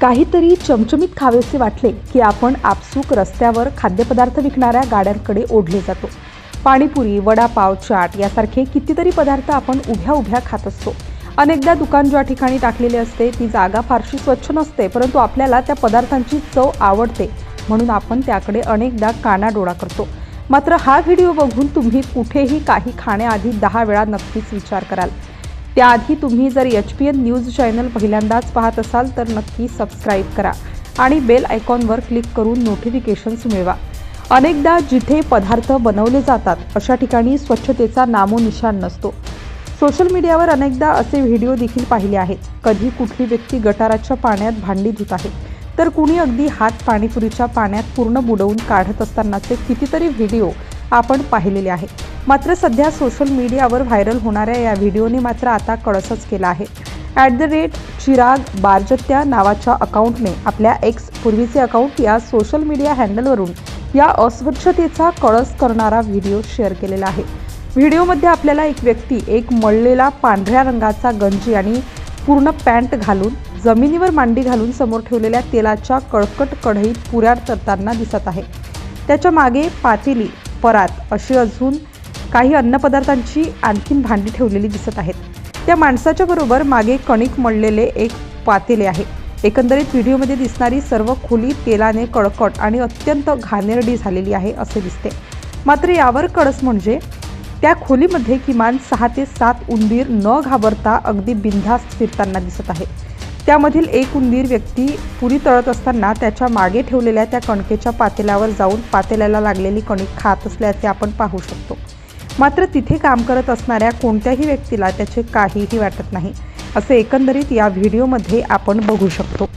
काहीतरी चमचमीत खावेसे वाटले की आपण आपसूक रस्त्यावर खाद्यपदार्थ विकणाऱ्या गाड्यांकडे ओढले जातो. पाणीपुरी वडापाव चाट यासारखे कितीतरी पदार्थ आपण उभ्या उभ्या खात असतो. अनेकदा दुकान ज्या ठिकाणी टाकलेले असते ती जागा फारशी स्वच्छ नसते परंतु आपल्याला त्या पदार्थांची चव आवडते. म्हणून आपण त्याकडे अनेकदा कानाडोळा करतो. मात्र हा व्हिडिओ बघून तुम्ही कुठेही काही खाण्याआधी दहा वेळा नक्कीच विचार कराल. त्याआधी तुम्ही जर H P N news channel पहिल्यांदाच पाहत असाल तर नक्की सबस्क्राईब करा आणि बेल आयकॉनवर क्लिक करून नोटिफिकेशन्स मिळवा. अनेकदा जिथे पदार्थ बनवले जातात अशा ठिकाणी स्वच्छतेचा नामोनिशाण नसतो. सोशल मीडियावर अनेकदा असे व्हिडिओ देखील पाहिले आहेत. कधी कुठली व्यक्ती गटाराच्या पाण्यात भांडी धुत आहे तर कुणी अगदी हात पाणीपुरीच्या पाण्यात पूर्ण बुडवून काढत असतानाचे कितीतरी व्हिडिओ आपण पाहिलेले आहे मात्र सध्या सोशल मीडियावर व्हायरल होणाऱ्या या व्हिडिओने मात्र आता कळसच केला आहे. At the rate Chirag Barjatya नावाच्या अकाउंटने आपल्या एक्स पूर्वीचे अकाउंट या सोशल मीडिया हँडलवरून या अस्वच्छतेचा कळस करणारा व्हिडिओ शेअर केलेला आहे. व्हिडिओमध्ये आपल्याला एक व्यक्ती एक मळलेला पांढऱ्या रंगाचा गंजी आणि पूर्ण पॅन्ट घालून जमिनीवर मांडी घालून समोर ठेवलेल्या तेलाच्या कळकट कढईत पुऱ्या तरताना दिसत आहे. त्याच्यामागे पातेली परात अशी अजून काही अन्नपदार्थांची आणखीन भांडी ठेवलेली दिसत आहेत. त्या माणसाच्या बरोबर मागे कणिक मळलेले एक पातेले आहे. एकंदरीत व्हिडिओमध्ये दिसणारी सर्व खोली तेलाने कडकट आणि अत्यंत घाणेरडी झालेली आहे असे दिसते. मात्र यावर कळस म्हणजे त्या खोलीमध्ये किमान सहा ते सात उंदीर न घाबरता अगदी बिनधास्त फिरताना दिसत आहे. त्यामधील एक उंदीर व्यक्ती पुरी तळत असताना त्याच्यामागे ठेवलेल्या त्या कणकेच्या पातेल्यावर जाऊन पातेल्याला लागलेली कणिक खात असल्याचे आपण पाहू शकतो. मात्र तिथे काम करत असणाऱ्या कोणत्याही व्यक्तीला त्याचे काहीही वाटत नाही. असे एकंदरीत या व्हिडिओमध्ये आपण बघू शकतो.